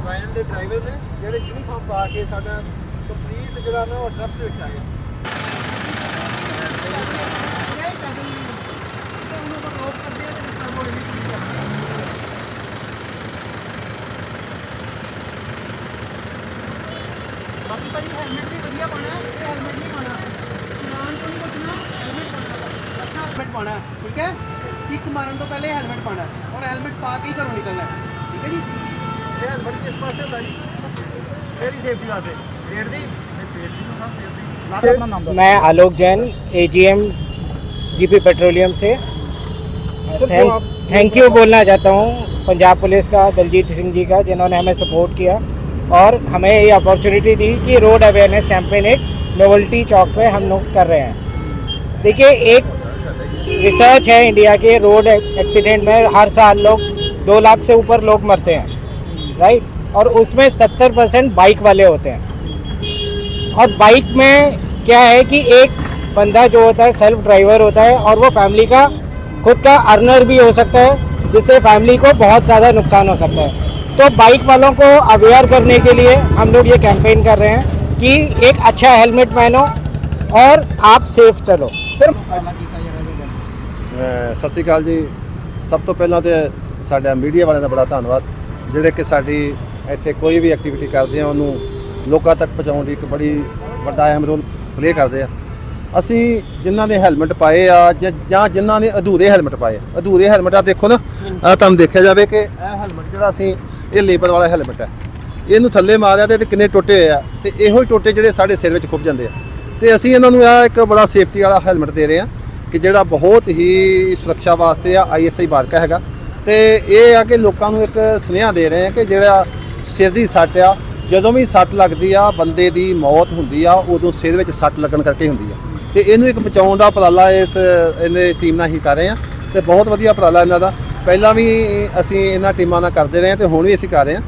Van ਦੇ driver ਨੇ ਜਿਹੜੇ ਯੂਨੀਫਾਰਮ ਪਾ ਕੇ ਸਾਡਾ ਕੰਪਲੀਟ ਜਿਹੜਾ ਨਾ ਉਹ ਟਰਸਟ ਵਿੱਚ ਆਏ ਬਾਕੀ ਭਾਜੀ ਹੈਲਮਟ ਵੀ ਵਧੀਆ ਪਾਣਾ ਤੇ ਹੈਲਮਟ ਨਹੀਂ ਪਾਣਾ ਚਲਾਨ ਤੋਂ ਨਹੀਂ ਬਚਣਾ ਹੈਲਮਟ ਪਾਣਾ ਅੱਛਾ ਹੈਲਮਟ ਪਾਣਾ ਠੀਕ ਹੈ? ਇੱਕ ਮਾਰਨ ਤੋਂ ਪਹਿਲੇ ਹੈਲਮਟ ਪਾਣਾ ਔਰ ਹੈਲਮਟ ਪਾ ਕੇ ਹੀ ਘਰੋਂ ਨਿਕਲਣਾ ਠੀਕ ਹੈ ਜੀ? ਇਹ ਹੈਲਮਟ ਕਿਸ ਪਾਸੇ ਹੁੰਦਾ ਜੀ ਇਹਦੀ ਸੇਫਟੀ ਵਾਸਤੇ ਪੇਟ ਦੀ ਪੇਟ ਦੀ ਤਾਂ ਸੇਫਟੀ ਆਪਣਾ ਨਾਮ मैं Alok Jain AGM GP petroleum से जो थैंक आप- थैंक यू बोलना चाहता हूँ पंजाब पुलिस का दलजीत सिंह जी का जिन्होंने हमें सपोर्ट किया और हमें ये अपॉर्चुनिटी दी कि रोड अवेयरनेस कैंपेन एक नोवल्टी चौक पे हम लोग कर रहे हैं देखिए एक रिसर्च है इंडिया के रोड एक्सीडेंट में हर साल लोग दो लाख से ऊपर लोग मरते हैं राइट और उसमें सत्तर परसेंट बाइक वाले होते हैं और बाइक में क्या है कि एक बंदा जो होता है सेल्फ ड्राइवर होता है और वो फैमिली का खुद का अर्नर भी हो सकता है जिससे फैमिली को बहुत ज़्यादा नुकसान हो सकता है तो बाइक वालों को अवेयर करने के लिए हम लोग ये कैंपेन कर रहे हैं कि एक अच्छा हेलमेट पहनो और आप सेफ चलो सिर्फ ਅਹ ਸਤਿ ਸ਼੍ਰੀ ਅਕਾਲ ਜੀ ਸਭ ਤੋਂ ਪਹਿਲਾਂ ਤੇ ਸਾਡਾ ਮੀਡੀਆ ਵਾਲਿਆਂ ਦਾ ਬੜਾ ਧੰਨਵਾਦ ਜਿਹੜੇ ਕਿ ਸਾਡੀ ਇੱਥੇ ਕੋਈ ਵੀ ਐਕਟੀਵਿਟੀ ਕਰਦੇ ਆ, ਉਹਨੂੰ ਲੋਕਾਂ ਤੱਕ ਪਹੁੰਚਾਉਣ ਦੀ ਇੱਕ ਬੜੀ ਵੱਡਾ ਅਹਿਮ ਰੋਲ ਪਲੇ ਕਰਦੇ ਆ। ਅਸੀਂ ਜਿਨ੍ਹਾਂ ਨੇ ਹੈਲਮਟ ਪਾਏ ਆ ਜਾਂ- ਜਾਂ ਜਿਨ੍ਹਾਂ ਨੇ ਅਧੂਰੇ ਹੈਲਮਟ ਪਾਏ ਆ। ਅਧੂਰੇ ਹੈਲਮਟ ਆ, ਦੇਖੋ ਨਾ ਆ ਤੁਹਾਨੂੰ ਦੇਖਿਆ ਜਾਵੇ ਕਿ ਇਹ ਹੈਲਮਟ ਜਿਹੜਾ ਅਸੀਂ, ਇਹ ਲੇਬਰ ਵਾਲਾ ਹੈਲਮਟ ਹੈ ਇਹਨੂੰ ਥੱਲੇ ਮਾਰਿਆ ਤੇ ਇਹਦੇ ਕਿੰਨੇ ਟੁੱਟੇ ਹੋਏ ਆ ਤੇ ਇਹੋ ਹੀ ਟੁੱਟੇ ਜਿਹੜੇ ਸਾਡੇ ਸਿਰ ਵਿੱਚ ਖੁੱਭ ਜਾਂਦੇ ਆ। ਤੇ ਅਸੀਂ ਇਹਨਾਂ ਨੂੰ ਆ ਇੱਕ ਬੜਾ ਸੇਫਟੀ ਵਾਲਾ ਹੈਲਮਟ ਦੇ ਰਹੇ ਆ ਕਿ ਜਿਹੜਾ ਬਹੁਤ ਹੀ ਸੁਰੱਖਿਆ ਵਾਸਤੇ ਆ ਆਈਐਸਆਈ ਮਾਰਕਾ ਹੈਗਾ। ਤੇ ਇਹ ਆ ਕਿ ਲੋਕਾਂ ਨੂੰ ਇੱਕ ਸੁਨੇਹਾ ਦੇ ਰਹੇ ਆ ਕਿ ਜਿਹੜਾ ਸਿਰ ਦੀ ਸੱਟ ਆ, ਜਦੋਂ ਵੀ ਸੱਟ ਲੱਗਦੀ ਆ, ਬੰਦੇ ਦੀ ਮੌਤ ਹੁੰਦੀ ਆ, ਉਦੋਂ ਸਿਰ ਵਿੱਚ ਸੱਟ ਲੱਗਣ ਕਰਕੇ ਹੁੰਦੀ ਆ। ਤੇ ਇਹਨੂੰ ਇੱਕ ਬਚਾਉਣ ਦਾ ਉਪਰਾਲਾ ਇਸ, ਇਹਨੇ ਟੀਮ ਨਾਲ ਹੀ ਕਰ ਰਹੇ ਆ ਤੇ ਬਹੁਤ ਵਧੀਆ ਉਪਰਾਲਾ ਇਹਨਾਂ ਦਾ। ਪਹਿਲਾਂ ਵੀ ਅਸੀਂ ਇਹਨਾਂ ਟੀਮਾਂ ਨਾਲ ਕਰਦੇ ਰਹੇ ਹਾਂ ਤੇ ਹੁਣ ਵੀ ਅਸੀਂ ਕਰ ਰਹੇ ਹਾਂ।